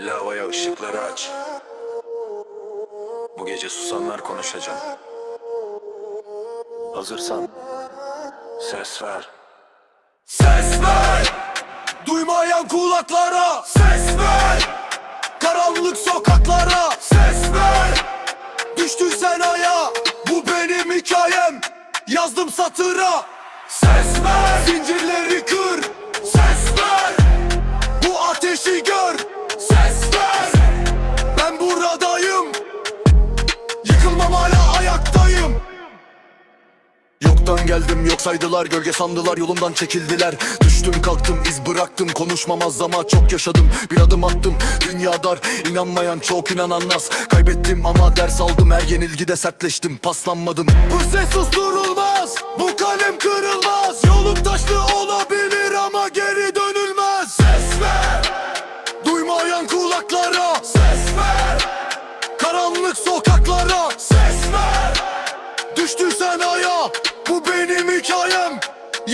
Belli havaya ışıkları aç. Bu gece susanlar konuşacak. Hazırsan ses ver. Ses ver! Duymayan kulaklara! Ses ver! Karanlık sokaklara! Ses ver! Düştün sen aya! Bu benim hikayem! Yazdım satıra! Ses ver! Zincirleri kır Yoktan geldim yok saydılar gölge sandılar yolumdan çekildiler. Düştüm kalktım iz bıraktım konuşmamaz ama çok yaşadım. Bir adım attım dünya dar inanmayan çok inananmaz Kaybettim ama ders aldım her yenilgide sertleştim paslanmadım. Bu ses susturulmaz bu kalem kırılmaz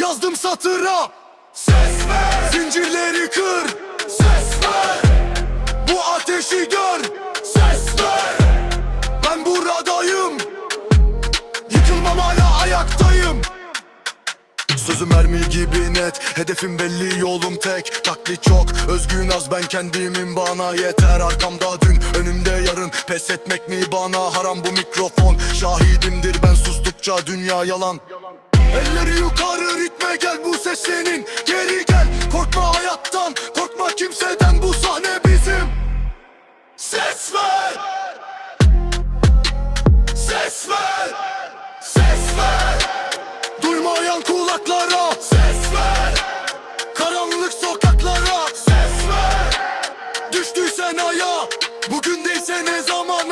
Yazdım satıra. Ses ver. Zincirleri kır. Ses ver. Bu ateşi gör. Ses ver. Ben buradayım. Yıkılmam hala ayaktayım. Sözüm mermi gibi net. Hedefim belli yolum tek. Taklit çok. Özgün az. Ben kendimim bana yeter. Arkamda dün önümde yarın. Pes etmek mi bana? Haram bu mikrofon. Şahidimdir. Ben sustukça dünya yalan Elleri yukarı ritme gel bu ses senin. Geri gel korkma hayattan Korkma kimseden. Bu sahne bizim. Ses ver. Ses ver. Ses ver. Duymayan kulaklara. Ses ver. Karanlık sokaklara. Ses ver. Düştüysen aya. Bugün değilse ne zaman